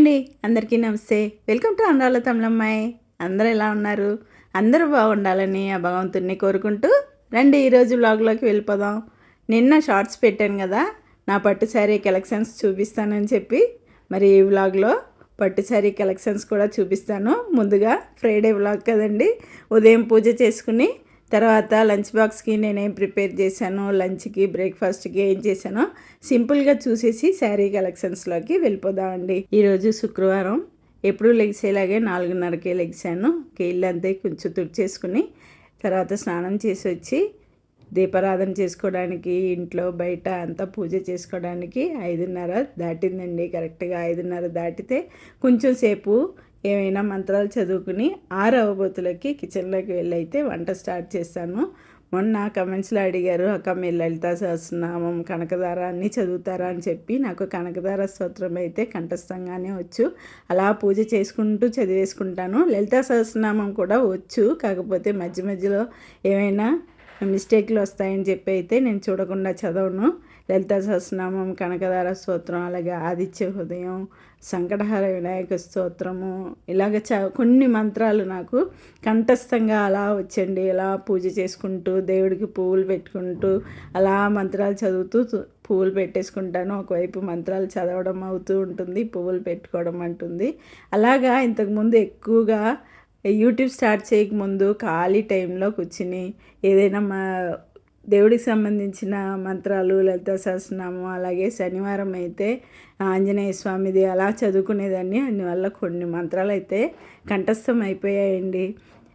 అండి. అందరికీ నమస్తే. వెల్కమ్ టు అందాల తమిళమ్మాయి. అందరూ ఎలా ఉన్నారు? అందరూ బాగుండాలని ఆ భగవంతుడిని కోరుకుంటూ రండి ఈరోజు వ్లాగ్లోకి వెళ్ళిపోదాం. నిన్న షార్ట్స్ పెట్టాను కదా నా పట్టు శారీ కలెక్షన్స్ చూపిస్తానని చెప్పి మరి ఈ వ్లాగ్లో పట్టు శారీ కలెక్షన్స్ కూడా చూపిస్తాను. ముందుగా ఫ్రైడే వ్లాగ్ కదండి. ఉదయం పూజ చేసుకుని తర్వాత లంచ్ బాక్స్కి నేనేం ప్రిపేర్ చేశాను లంచ్కి బ్రేక్ఫాస్ట్కి ఏం చేశానో సింపుల్గా చూసేసి శారీ కలెక్షన్స్లోకి వెళ్ళిపోదామండి. ఈరోజు శుక్రవారం. ఎప్పుడు లెగిసేలాగే నాలుగున్నరకే లెగిసాను ఇల్లు కొంచెం తుడిచేసుకుని తర్వాత స్నానం చేసి వచ్చి దీపారాధన చేసుకోవడానికి ఇంట్లో బయట అంతా పూజ చేసుకోవడానికి ఐదున్నర దాటిందండి. కరెక్ట్గా ఐదున్నర దాటితే కొంచెం సేపు ఏమైనా మంత్రాలు చదువుకుని ఆరు అవబోతులకి కిచెన్లోకి వెళ్ళైతే వంట స్టార్ట్ చేస్తాను. మొన్న కమెంట్స్లో అడిగారు అక్క మీరు లలిత సహస్రనామం కనకదార అన్నీ చదువుతారా? అని చెప్పి. నాకు కనకదార స్తోత్రం అయితే కంఠస్థంగానే వచ్చు. అలా పూజ చేసుకుంటూ చదివేసుకుంటాను. లలిత సహస్రనామం కూడా వచ్చు. కాకపోతే మధ్య మధ్యలో ఏమైనా మిస్టేక్లు వస్తాయని చెప్పి అయితే నేను చూడకుండా చదవను. లలిత సహస్రనామం కనకదార స్తోత్రం అలాగే ఆదిత్య హృదయం సంకటహార వినాయక స్తోత్రము. ఇలాగ చ కొన్ని మంత్రాలు నాకు కంఠస్థంగా అలా వచ్చండి. ఇలా పూజ చేసుకుంటూ దేవుడికి పువ్వులు పెట్టుకుంటూ అలా మంత్రాలు చదువుతూ పువ్వులు పెట్టేసుకుంటాను. ఒకవైపు మంత్రాలు చదవడం అవుతూ ఉంటుంది పువ్వులు పెట్టుకోవడం అంటుంది. అలాగా ఇంతకుముందు ఎక్కువగా యూట్యూబ్ స్టార్ట్ చేయకముందు ఖాళీ టైంలో కూర్చుని ఏదైనా మా దేవుడికి సంబంధించిన మంత్రాలు లలిత సహస్రనామం అలాగే శనివారం అయితే ఆంజనేయ స్వామిది అలా చదువుకునేదాన్ని. అందువల్ల కొన్ని మంత్రాలు అయితే కంఠస్థం అయిపోయాయండి.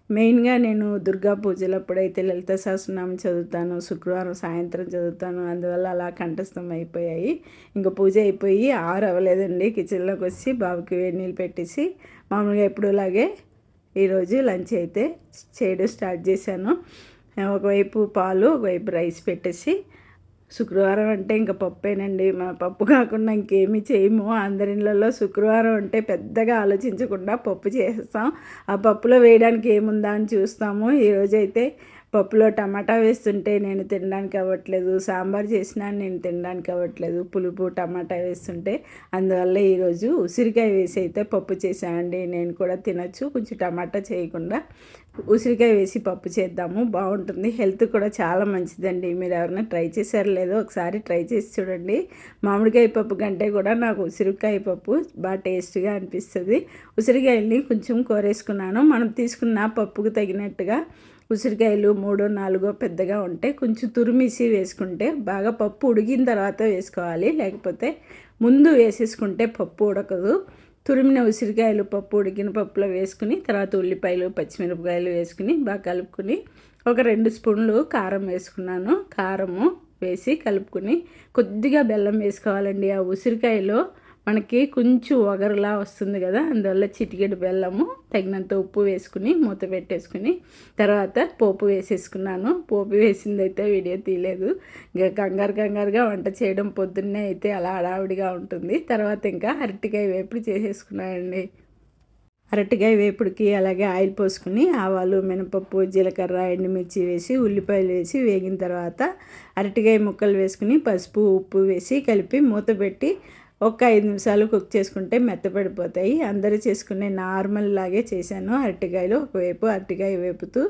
మెయిన్గా నేను దుర్గా పూజలప్పుడైతే లలిత సహస్రనామం చదువుతాను శుక్రవారం సాయంత్రం చదువుతాను. అందువల్ల అలా కంఠస్థం అయిపోయాయి. ఇంకా పూజ అయిపోయి ఆరు అవ్వలేదండి కిచెన్లోకి వచ్చి బాబుకి వేడి నీళ్ళు పెట్టేసి మామూలుగా ఎప్పుడులాగే ఈరోజు లంచ్ అయితే చేయడం స్టార్ట్ చేశాను. ఒకవైపు పాలు ఒకవైపు రైస్ పెట్టేసి శుక్రవారం అంటే ఇంకా పప్పేనండి. మా పప్పు కాకుండా ఇంకేమీ చేయము. అందరిళ్ళల్లో శుక్రవారం అంటే పెద్దగా ఆలోచించకుండా పప్పు చేస్తాం. ఆ పప్పులో వేయడానికి ఏముందా అని చూస్తాము. ఈరోజైతే పప్పులో టమాటా వేస్తుంటే నేను తినడానికి అవ్వట్లేదు సాంబార్ చేసినా నేను తినడానికి అవ్వట్లేదు పులుపు టమాటా వేస్తుంటే. అందువల్ల ఈరోజు ఉసిరికాయ వేసి అయితే పప్పు చేశానండి. నేను కూడా తినచ్చు కొంచెం టమాటా చేయకుండా ఉసిరికాయ వేసి పప్పు చేద్దాము. బాగుంటుంది హెల్త్ కూడా చాలా మంచిదండి. మీరు ఎవరైనా ట్రై చేశారు లేదో ఒకసారి ట్రై చేసి చూడండి. మామిడికాయ పప్పు కంటే కూడా నాకు ఉసిరికాయ పప్పు బాగా టేస్ట్గా అనిపిస్తుంది. ఉసిరికాయల్ని కొంచెం కోరేసుకున్నాను. మనం తీసుకున్న పప్పుకు తగినట్టుగా ఉసిరికాయలు మూడో నాలుగో పెద్దగా ఉంటే కొంచెం తురిమిసి వేసుకుంటే బాగా పప్పు ఉడికిన తర్వాత వేసుకోవాలి. లేకపోతే ముందు వేసేసుకుంటే పప్పు ఉడకదు. తురిమిన ఉసిరికాయలు పప్పు ఉడికిన పప్పులో వేసుకుని తర్వాత ఉల్లిపాయలు పచ్చిమిరపకాయలు వేసుకుని బాగా కలుపుకుని ఒక రెండు స్పూన్లు కారం వేసుకున్నాను. కారము వేసి కలుపుకుని కొద్దిగా బెల్లం వేసుకోవాలండి. ఆ ఉసిరికాయలో మనకి కొంచెం ఒగరులా వస్తుంది కదా అందువల్ల చిటికెడు బెల్లము తగినంత ఉప్పు వేసుకుని మూత పెట్టేసుకుని తర్వాత పోపు వేసేసుకున్నాను. పోపు వేసింది అయితే వీడియో తీయలేదు. ఇంకా కంగారు కంగారుగా వంట చేయడం పొద్దున్నే అయితే అలా హడావిడిగా ఉంటుంది. తర్వాత ఇంకా అరటికాయ వేపుడు చేసేసుకున్నానండి. అరటికాయ వేపుడికి అలాగే ఆయిల్ పోసుకుని ఆవాలు మినపప్పు జీలకర్ర ఎండుమిర్చి వేసి ఉల్లిపాయలు వేసి వేగిన తర్వాత అరటికాయ ముక్కలు వేసుకుని పసుపు ఉప్పు వేసి కలిపి మూత పెట్టి ఒక ఐదు నిమిషాలు కుక్ చేసుకుంటే మెత్తపడిపోతాయి. అందరూ చేసుకునే నార్మల్ లాగే చేశాను. అరటికాయలు ఒకవైపు అరటికాయ వేపుతూ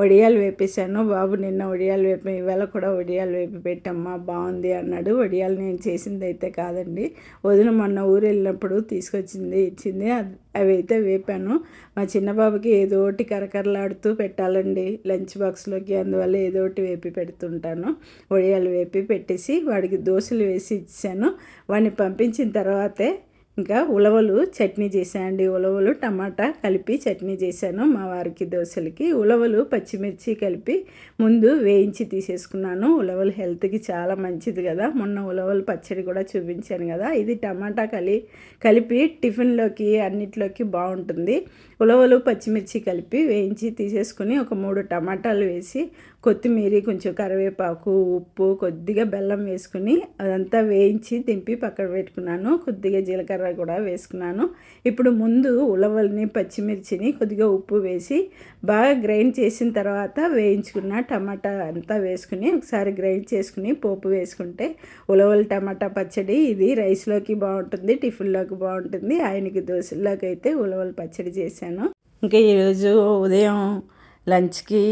వడియాలు వేపేశాను. బాబు నిన్న వడియాలు వేపి ఇవాళ కూడా వడియాలు వేపి పెట్టమ్మా బాగుంది అన్నాడు. వడియాలు నేను చేసింది అయితే కాదండి. వదిన మొన్న ఊరు వెళ్ళినప్పుడు తీసుకొచ్చింది ఇచ్చింది. అవి అయితే వేపాను. మా చిన్న బాబుకి ఏదో ఒకటి కరకరలాడుతూ పెట్టాలండి లంచ్ బాక్స్లోకి. అందువల్ల ఏదో ఒకటి వేపి పెడుతుంటాను. ఒడియాలు వేపి పెట్టేసి వాడికి దోశలు వేసి ఇచ్చాను. వాడిని పంపించిన తర్వాతే ఇంకా ఉలవలు చట్నీ చేశానండి. ఉలవలు టమాటా కలిపి చట్నీ చేశాను. మా వారికి దోశలకి ఉలవలు పచ్చిమిర్చి కలిపి ముందు వేయించి తీసేసుకున్నాను. ఉలవలు హెల్త్కి చాలా మంచిది కదా. మొన్న ఉలవలు పచ్చడి కూడా చూపించాను కదా. ఇది టమాటా కలి కలిపి టిఫిన్లోకి అన్నిట్లోకి బాగుంటుంది. ఉలవలు పచ్చిమిర్చి కలిపి వేయించి తీసేసుకుని ఒక మూడు టమాటాలు వేసి కొత్తిమీర కొంచెం కరివేపాకు ఉప్పు కొద్దిగా బెల్లం వేసుకుని అదంతా వేయించి దింపి పక్కన పెట్టుకున్నాను. కొద్దిగా జీలకర్ర కూడా వేసుకున్నాను. ఇప్పుడు ముందు ఉలవల్ని పచ్చిమిర్చిని కొద్దిగా ఉప్పు వేసి బాగా గ్రైండ్ చేసిన తర్వాత వేయించుకున్న టమాటా అంతా వేసుకుని ఒకసారి గ్రైండ్ చేసుకుని పోపు వేసుకుంటే ఉలవల టమాటా పచ్చడి ఇది రైస్లోకి బాగుంటుంది టిఫిన్లోకి బాగుంటుంది. ఆయనకి దోశల్లోకి అయితే ఉలవల పచ్చడి చేశాను. ఇంకా ఈరోజు ఉదయం లంచ్కి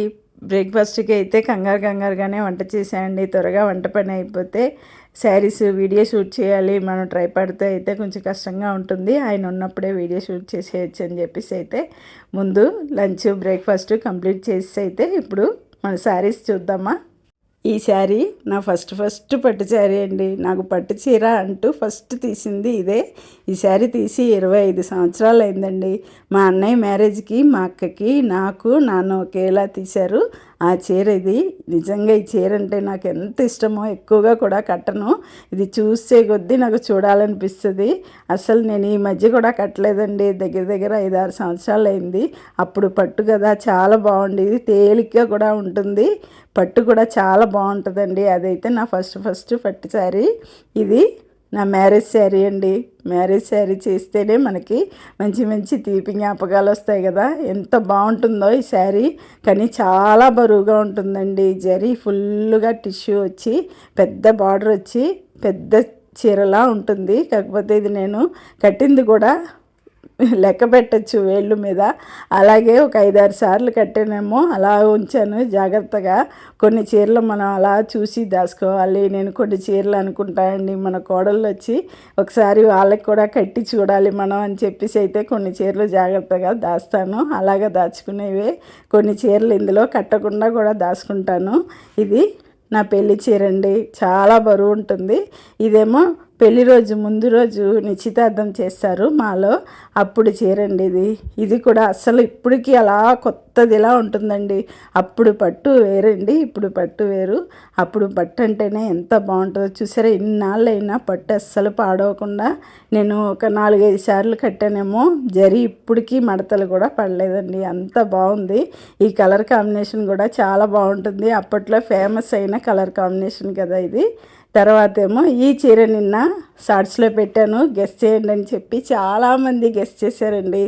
బ్రేక్ఫాస్ట్కి అయితే కంగారు కంగారుగానే వంట చేసేయండి. త్వరగా వంట పని అయిపోతే శారీస్ వీడియో షూట్ చేయాలి. మనం ట్రై పడితే అయితే కొంచెం కష్టంగా ఉంటుంది. ఆయన ఉన్నప్పుడే వీడియో షూట్ చేసేయచ్చు అని చెప్పేసి అయితే ముందు లంచ్ బ్రేక్ఫాస్ట్ కంప్లీట్ చేసి అయితే ఇప్పుడు మన శారీస్ చూద్దామా? ఈ శారీ నా ఫస్ట్ ఫస్ట్ పట్టు శారీ అండి. నాకు పట్టు చీర అంటూ ఫస్ట్ తీసింది ఇదే. ఈ శారీ తీసి ఇరవై ఐదు సంవత్సరాలు అయిందండి. మా అన్నయ్య మ్యారేజ్కి మా అక్కకి నాకు నాన్న ఒకేలా తీశారు ఆ చీర ఇది. నిజంగా ఈ చీర అంటే నాకు ఎంత ఇష్టమో ఎక్కువగా కూడా కట్టను. ఇది చూసే కొద్దీ నాకు చూడాలనిపిస్తుంది. అసలు నేను ఈ మధ్య కూడా కట్టలేదండి. దగ్గర దగ్గర ఐదారు సంవత్సరాలు అయింది అప్పుడు పట్టు కదా చాలా బాగుండేది. తేలిగ్గా కూడా ఉంటుంది. పట్టు కూడా చాలా బాగుంటుందండి. అదైతే నా ఫస్ట్ ఫస్ట్ పట్టు శారీ. ఇది నా మ్యారేజ్ శారీ అండి. మ్యారేజ్ శారీ చేస్తేనే మనకి మంచి మంచి తీపి జ్ఞాపకాలు వస్తాయి కదా. ఎంత బాగుంటుందో ఈ శారీ. కానీ చాలా బరువుగా ఉంటుందండి. జరీ ఫుల్గా టిష్యూ వచ్చి పెద్ద బార్డర్ వచ్చి పెద్ద చీరలా ఉంటుంది. కాకపోతే ఇది నేను కట్టింది కూడా లెక్క పెట్టచ్చు వేళ్ళు మీద. అలాగే ఒక ఐదారు సార్లు కట్టానేమో అలా ఉంచాను. జాగ్రత్తగా కొన్ని చీరలు మనం అలా చూసి దాచుకోవాలి. నేను కొన్ని చీరలు అనుకుంటానండి మన కోడళ్ళు వచ్చి ఒకసారి వాళ్ళకి కూడా కట్టి చూడాలి మనం అని చెప్పేసి అయితే కొన్ని చీరలు జాగ్రత్తగా దాస్తాను. అలాగా దాచుకునేవి కొన్ని చీరలు ఇందులో కట్టకుండా కూడా దాచుకుంటాను. ఇది నా పెళ్ళి చీర అండి. చాలా బరువు ఉంటుంది. ఇదేమో పెళ్ళి రోజు ముందు రోజు నిశ్చితార్థం చేస్తారు మాలో. అప్పుడు చీరండి ఇది. ఇది కూడా అసలు ఇప్పటికీ అలా కొత్తదిలా ఉంటుందండి? అప్పుడు పట్టు వేరండి ఇప్పుడు పట్టు వేరు. అప్పుడు పట్టు అంటేనే ఎంత బాగుంటుందో చూసారా? ఇన్నాళ్ళైనా పట్టు అస్సలు పాడవకుండా నేను ఒక నాలుగైదు సార్లు కట్టానేమో. జరి ఇప్పటికీ మడతలు కూడా పడలేదండి. అంత బాగుంది. ఈ కలర్ కాంబినేషన్ కూడా చాలా బాగుంటుంది. అప్పట్లో ఫేమస్ అయిన కలర్ కాంబినేషన్ కదా ఇది. తర్వాత ఏమో ఈ చీర నిన్న షార్ట్స్లో పెట్టాను. గెస్ట్ చేయండి అని చెప్పి చాలామంది గెస్ట్ చేశారండి.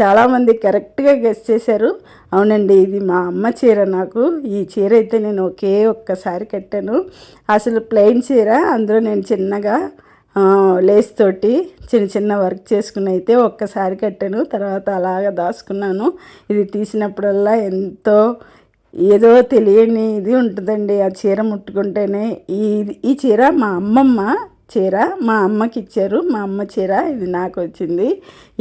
చాలామంది కరెక్ట్గా గెస్ట్ చేశారు. అవునండి ఇది మా అమ్మ చీర నాకు. ఈ చీర అయితే నేను ఒకే ఒక్కసారి కట్టాను. అసలు ప్లెయిన్ చీర అందులో నేను చిన్నగా లేస్ తోటి చిన్న చిన్న వర్క్ చేసుకుని అయితే ఒక్కసారి కట్టాను. తర్వాత అలాగ దాచుకున్నాను. ఇది తీసినప్పుడల్లా ఎంతో ఏదో తెలియని ఇది ఉంటుందండి. ఆ చీర ముట్టుకుంటేనే ఈ ఈ చీర మా అమ్మమ్మ చీర మా అమ్మకి ఇచ్చారు. మా అమ్మ చీర ఇది నాకు వచ్చింది.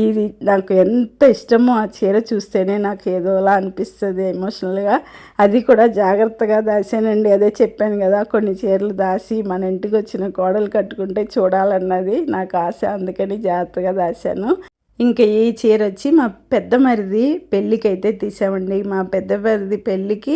ఇది నాకు ఎంత ఇష్టమో ఆ చీర చూస్తేనే నాకు ఏదోలా అనిపిస్తుంది ఎమోషనల్గా అది కూడా జాగ్రత్తగా దాసానండి. అదే చెప్పాను కదా కొన్ని చీరలు దాసి మన ఇంటికి వచ్చిన కోడలు కట్టుకుంటే చూడాలన్నది నాకు ఆశ. అందుకని జాగ్రత్తగా దాశాను ఇంకా ఈ చీర వచ్చి మా పెద్ద మరిది పెళ్ళికి అయితే తీసామండి. మా పెద్ద మరిది పెళ్ళికి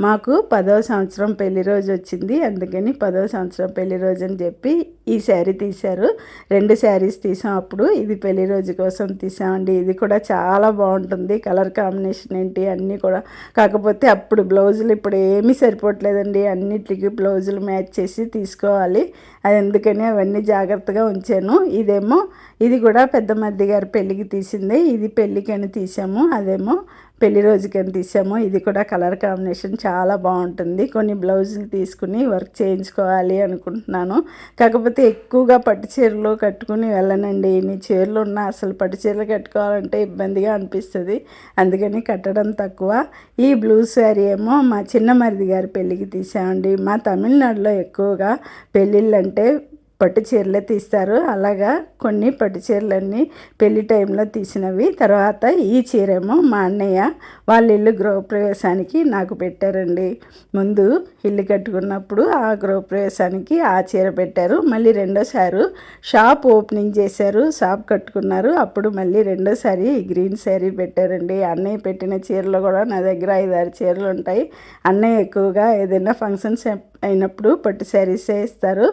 మాకు పదవ సంవత్సరం పెళ్ళి రోజు వచ్చింది. అందుకని పదవ సంవత్సరం పెళ్ళి రోజు అని చెప్పి ఈ శారీ తీశారు. రెండు శారీస్ తీసాం అప్పుడు. ఇది పెళ్ళి రోజు కోసం తీసామండి. ఇది కూడా చాలా బాగుంటుంది. కలర్ కాంబినేషన్ ఏంటి అన్నీ కూడా. కాకపోతే అప్పుడు బ్లౌజులు ఇప్పుడు ఏమీ సరిపోవట్లేదండి. అన్నిటికీ బ్లౌజులు మ్యాచ్ చేసి తీసుకోవాలి. అది ఎందుకని అవన్నీ జాగ్రత్తగా ఉంచాను. ఇదేమో ఇది కూడా పెద్ద మధ్య గారి పెళ్ళికి తీసింది. ఇది పెళ్ళికని తీసాము. అదేమో పెళ్ళి రోజుకని తీసాము ఇది కూడా కలర్ కాంబినేషన్ చాలా బాగుంటుంది. కొన్ని బ్లౌజులు తీసుకుని వర్క్ చేయించుకోవాలి అనుకుంటున్నాను. కాకపోతే ఎక్కువగా పట్టు చీరలు కట్టుకుని వెళ్ళనండి. ఇన్ని చీరలు ఉన్నా అసలు పట్టు చీరలు కట్టుకోవాలంటే ఇబ్బందిగా అనిపిస్తుంది. అందుకని కట్టడం తక్కువ. ఈ బ్లూ శారీ ఏమో మా చిన్న మరిది గారి పెళ్ళికి తీసామండి. మా తమిళనాడులో ఎక్కువగా పెళ్ళిళ్ళు అంటే పట్టు చీరలే తీస్తారు. అలాగా కొన్ని పట్టు చీరలన్నీ పెళ్ళి టైంలో తీసినవి. తర్వాత ఈ చీరేమో మా అన్నయ్య వాళ్ళ ఇల్లు గృహప్రవేశానికి నాకు పెట్టారండి. ముందు ఇల్లు కట్టుకున్నప్పుడు ఆ గృహప్రవేశానికి ఆ చీర పెట్టారు. మళ్ళీ రెండోసారి షాప్ ఓపెనింగ్ చేశారు. షాప్ కట్టుకున్నారు. అప్పుడు మళ్ళీ రెండోసారి గ్రీన్ శారీ పెట్టారండి. అన్నయ్య పెట్టిన చీరలు కూడా నా దగ్గర ఐదారు చీరలు ఉంటాయి. అన్నయ్య ఎక్కువగా ఏదైనా ఫంక్షన్స్ అయినప్పుడు పట్టు శారీసే ఇస్తారు.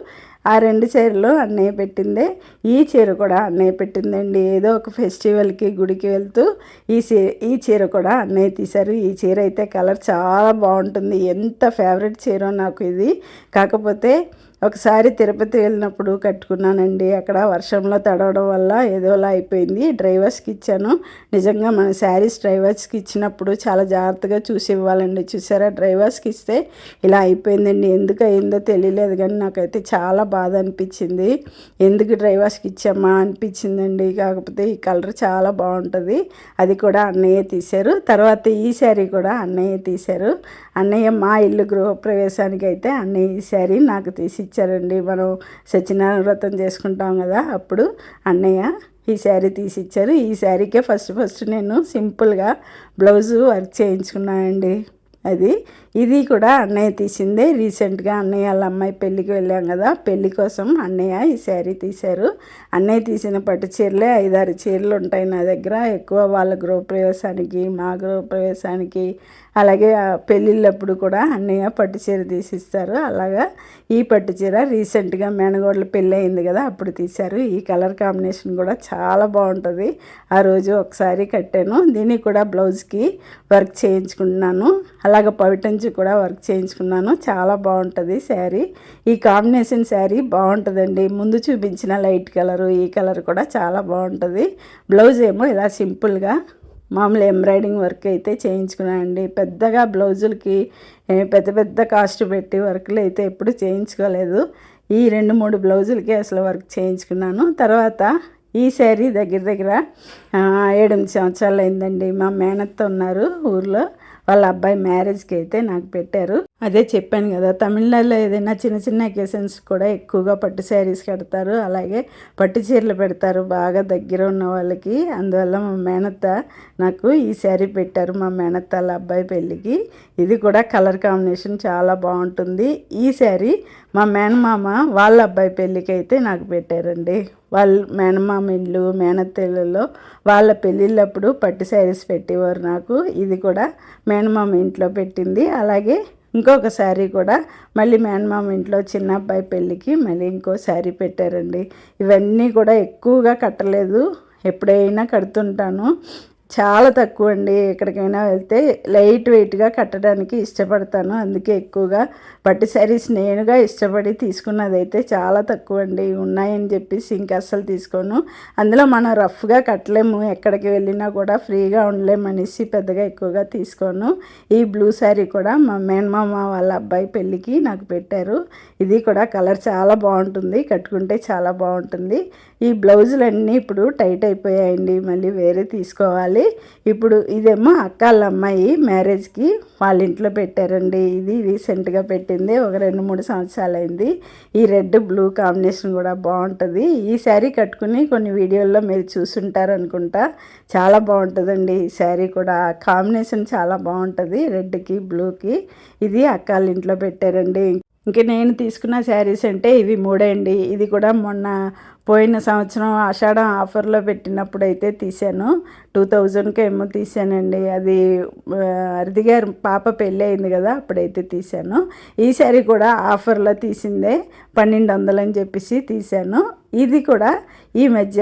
ఆ రెండు చీరలు అన్నయ్య పెట్టిందే. ఈ చీర కూడా అన్నయ్య పెట్టిందండి. ఏదో ఒక ఫెస్టివల్కి గుడికి వెళ్తూ ఈ చీర ఈ చీర కూడా అన్నయ్య తీశారు. ఈ చీర అయితే కలర్ చాలా బాగుంటుంది. ఎంత ఫేవరెట్ చీర నాకు ఇది. కాకపోతే ఒకసారి తిరుపతి వెళ్ళినప్పుడు కట్టుకున్నానండి. అక్కడ వర్షంలో తడవడం వల్ల ఏదోలా అయిపోయింది. డ్రైవర్స్కి ఇచ్చాను. నిజంగా మన శారీస్ డ్రైవర్స్కి ఇచ్చినప్పుడు చాలా జాగ్రత్తగా చూసి ఇవ్వాలండి. చూసారా? డ్రైవర్స్కి ఇస్తే ఇలా అయిపోయిందండి. ఎందుకు అయిందో తెలియలేదు కానీ నాకైతే చాలా బాధ అనిపించింది. ఎందుకు డ్రైవర్స్కి ఇచ్చామా అనిపించిందండి. కాకపోతే ఈ కలర్ చాలా బాగుంటుంది. అది కూడా అన్నయ్య తీశారు. తర్వాత ఈ శారీ కూడా అన్నయ్య తీశారు. అన్నయ్య మా ఇల్లు గృహప్రవేశానికి అయితే అన్నయ్య ఈ శారీ నాకు తీసి ఇచ్చారండి. మనం సత్యనారాయణ వ్రతం చేసుకుంటాం కదా అప్పుడు అన్నయ్య ఈ శారీ తీసి ఇచ్చారు ఈ శారీకే ఫస్ట్ ఫస్ట్ నేను సింపుల్గా బ్లౌజు వర్క్ చేయించుకున్నానండి. అది ఇది కూడా అన్నయ్య తీసిందే. రీసెంట్గా అన్నయ్య వాళ్ళ అమ్మాయి పెళ్ళికి వెళ్ళాం కదా పెళ్ళి కోసం అన్నయ్య ఈ శారీ తీశారు. అన్నయ్య తీసిన పట్టు చీరలే ఐదారు చీరలు ఉంటాయి నా దగ్గర. ఎక్కువ వాళ్ళ గృహప్రవేశానికి మా గృహప్రవేశానికి అలాగే పెళ్ళిళ్ళప్పుడు కూడా అన్నయ్య పట్టు చీర తీసిస్తారు. అలాగా ఈ పట్టు చీర రీసెంట్గా మేనగోడల పెళ్ళి అయింది కదా అప్పుడు తీశారు. ఈ కలర్ కాంబినేషన్ కూడా చాలా బాగుంటుంది. ఆ రోజు ఒకసారి కట్టాను. దీనికి కూడా బ్లౌజ్కి వర్క్ చేయించుకున్నాను అలాగ నుంచి కూడా వర్క్ చేయించుకున్నాను. చాలా బాగుంటుంది శారీ. ఈ కాంబినేషన్ శారీ బాగుంటుందండి. ముందు చూపించిన లైట్ కలరు ఈ కలర్ కూడా చాలా బాగుంటుంది. బ్లౌజ్ ఏమో ఇలా సింపుల్గా మామూలు ఎంబ్రాయిడింగ్ వర్క్ అయితే చేయించుకున్నానండి. పెద్దగా బ్లౌజులకి పెద్ద పెద్ద కాస్ట్ పెట్టి వర్క్లు అయితే ఎప్పుడు చేయించుకోలేదు. ఈ రెండు మూడు బ్లౌజులకి అసలు వర్క్ చేయించుకున్నాను. తర్వాత ఈ శారీ దగ్గర దగ్గర ఏడెనిమిది సంవత్సరాలు అయిందండి. మా మేనత్త ఉన్నారు ఊర్లో. వాళ్ళ అబ్బాయి మ్యారేజ్కి అయితే నాకు పెట్టారు. అదే చెప్పాను కదా తమిళనాడులో ఏదైనా చిన్న చిన్న అకేషన్స్ కూడా ఎక్కువగా పట్టు శారీస్ కడతారు. అలాగే పట్టు చీరలు పెడతారు బాగా దగ్గర ఉన్న వాళ్ళకి. అందువల్ల మా మేనత్త నాకు ఈ శారీ పెట్టారు మా మేనత్త వాళ్ళ అబ్బాయి పెళ్ళికి. ఇది కూడా కలర్ కాంబినేషన్ చాలా బాగుంటుంది. ఈ శారీ మా మేనమామ వాళ్ళ అబ్బాయి పెళ్ళికి అయితే నాకు పెట్టారండి. వాళ్ళ మేనమామ ఇల్లు మేనత్తెళ్ళలో వాళ్ళ పెళ్ళిళ్ళప్పుడు పట్టు శారీస్ పెట్టేవారు నాకు. ఇది కూడా మేనమామ ఇంట్లో పెట్టింది. అలాగే ఇంకొక శారీ కూడా మళ్ళీ మేనమామ ఇంట్లో చిన్న అబ్బాయి పెళ్ళికి మళ్ళీ ఇంకో శారీ పెట్టారండి. ఇవన్నీ కూడా ఎక్కువగా కట్టలేదు. ఎప్పుడైనా కడుతుంటాను. చాలా తక్కువ అండి ఎక్కడికైనా వెళ్తే లైట్ వెయిట్గా కట్టడానికి ఇష్టపడతాను. అందుకే ఎక్కువగా పట్టు శారీస్ నేనుగా ఇష్టపడి తీసుకున్నది అయితే చాలా తక్కువ అండి ఉన్నాయని చెప్పేసి ఇంకా అస్సలు తీసుకోను. అందులో మనం రఫ్గా కట్టలేము. ఎక్కడికి వెళ్ళినా కూడా ఫ్రీగా ఉండలేమనేసి పెద్దగా ఎక్కువగా తీసుకోను. ఈ బ్లూ శారీ కూడా మా మేనమామ వాళ్ళ అబ్బాయి పెళ్ళికి నాకు పెట్టారు. ఇది కూడా కలర్ చాలా బాగుంటుంది. కట్టుకుంటే చాలా బాగుంటుంది. ఈ బ్లౌజులన్నీ ఇప్పుడు టైట్ అయిపోయాయండి. మళ్ళీ వేరే తీసుకోవాలి. ఇప్పుడు ఇదేమో అక్కాళ్ళ అమ్మాయి మ్యారేజ్కి వాళ్ళ ఇంట్లో పెట్టారండి. ఇది రీసెంట్గా పెట్టి పెట్టింది. ఒక రెండు మూడు సంవత్సరాలు అయింది ఈ రెడ్ బ్లూ కాంబినేషన్ కూడా బాగుంటుంది. ఈ శారీ కట్టుకుని కొన్ని వీడియోల్లో మీరు చూసుంటారు అనుకుంటా. చాలా బాగుంటుందండి ఈ శారీ కూడా. కాంబినేషన్ చాలా బాగుంటుంది. రెడ్కి బ్లూకి. ఇది అక్కాళ్ళ ఇంట్లో పెట్టారండి. ఇంక నేను తీసుకున్న శారీస్ అంటే ఇవి మూడండి. ఇది కూడా మొన్న పోయిన సంవత్సరం ఆషాఢం ఆఫర్లో పెట్టినప్పుడు అయితే తీశాను. టూ థౌజండ్కి ఏమో తీశానండి. అది అరిది గారు పాప పెళ్ళి అయింది కదా అప్పుడైతే తీశాను. ఈ శారీ కూడా ఆఫర్లో తీసిందే పన్నెండు వందలు అని చెప్పేసి తీశాను. ఇది కూడా ఈ మధ్య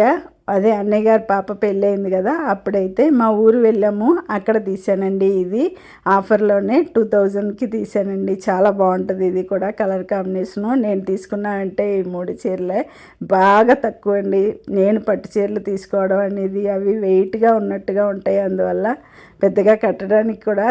అదే అన్నయ్య గారి పాప పెళ్ళయింది కదా అప్పుడైతే మా ఊరు వెళ్ళాము. అక్కడ తీసానండి ఇది. ఆఫర్లోనే టూ థౌజండ్కి తీసానండి చాలా బాగుంటుంది ఇది కూడా కలర్ కాంబినేషను. నేను తీసుకున్నానంటే ఈ మూడు చీరలే. బాగా తక్కువ అండి నేను పట్టు చీరలు తీసుకోవడం అనేది అవి వెయిట్గా ఉన్నట్టుగా ఉంటాయి. అందువల్ల పెద్దగా కట్టడానికి కూడా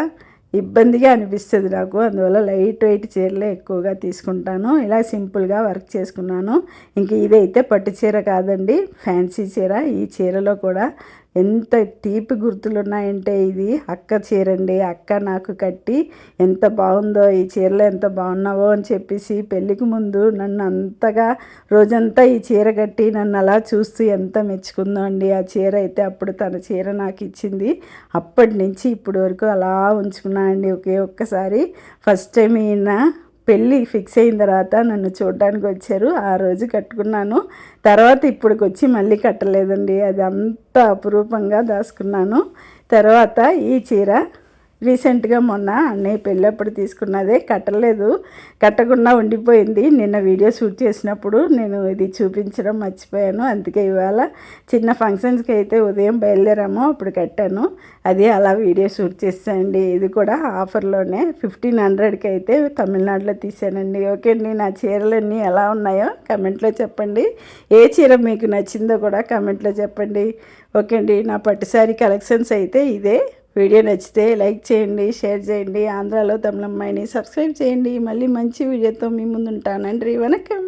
ఇబ్బందిగా అనిపిస్తుంది నాకు. అందువల్ల లైట్ వెయిట్ చీరలే ఎక్కువగా తీసుకుంటాను. ఇలా సింపుల్గా వర్క్ చేసుకున్నాను. ఇంక ఇదైతే పట్టు చీర కాదండి ఫ్యాన్సీ చీర. ఈ చీరలో కూడా ఎంత తీపి గుర్తులు ఉన్నాయంటే ఇది. అక్క చీరండి అక్క నాకు కట్టి ఎంత బాగుందో ఈ చీరలో ఎంత బాగున్నావో అని చెప్పేసి పెళ్ళికి ముందు నన్ను అంతగా రోజంతా ఈ చీర కట్టి నన్ను అలా చూస్తూ ఎంత మెచ్చుకుందో అండి. ఆ చీర అయితే అప్పుడు తన చీర నాకు ఇచ్చింది. అప్పటి నుంచి ఇప్పటి వరకు అలా ఉంచుకున్నా అండి ఒకే ఒక్కసారి. ఫస్ట్ టైం ఈయన పెళ్ళి ఫిక్స్ అయిన తర్వాత నన్ను చూడడానికి వచ్చారు. ఆ రోజు కట్టుకున్నాను. తర్వాత ఇప్పటికి వచ్చి మళ్ళీ కట్టలేదండి. అది అంత అపురూపంగా దాచుకున్నాను. తర్వాత ఈ చీర రీసెంట్గా మొన్న అన్నయ్య పెళ్ళప్పుడు తీసుకున్నదే కట్టలేదు కట్టకుండా ఉండిపోయింది. నిన్న వీడియో షూట్ చేసినప్పుడు నేను ఇది చూపించడం మర్చిపోయాను. అందుకే ఇవాళ చిన్న ఫంక్షన్స్కి అయితే ఉదయం బయలుదేరాము అప్పుడు కట్టాను. అది అలా వీడియో షూట్ చేసానండి ఇది కూడా ఆఫర్లోనే ఫిఫ్టీన్ హండ్రెడ్కి అయితే తమిళనాడులో తీసానండి. ఓకే అండి నా చీరలన్నీ ఎలా ఉన్నాయో కమెంట్లో చెప్పండి. ఏ చీర మీకు నచ్చిందో కూడా కమెంట్లో చెప్పండి. ఓకే అండి నా పట్టుసారి కలెక్షన్స్ అయితే ఇదే. వీడియో నచ్చితే లైక్ చేయండి షేర్ చేయండి. ఆంధ్రాలో తమిళమ్మాయిని సబ్స్క్రైబ్ చేయండి. మళ్ళీ మంచి వీడియోతో మీ ముందు ఉంటానండి వనకం.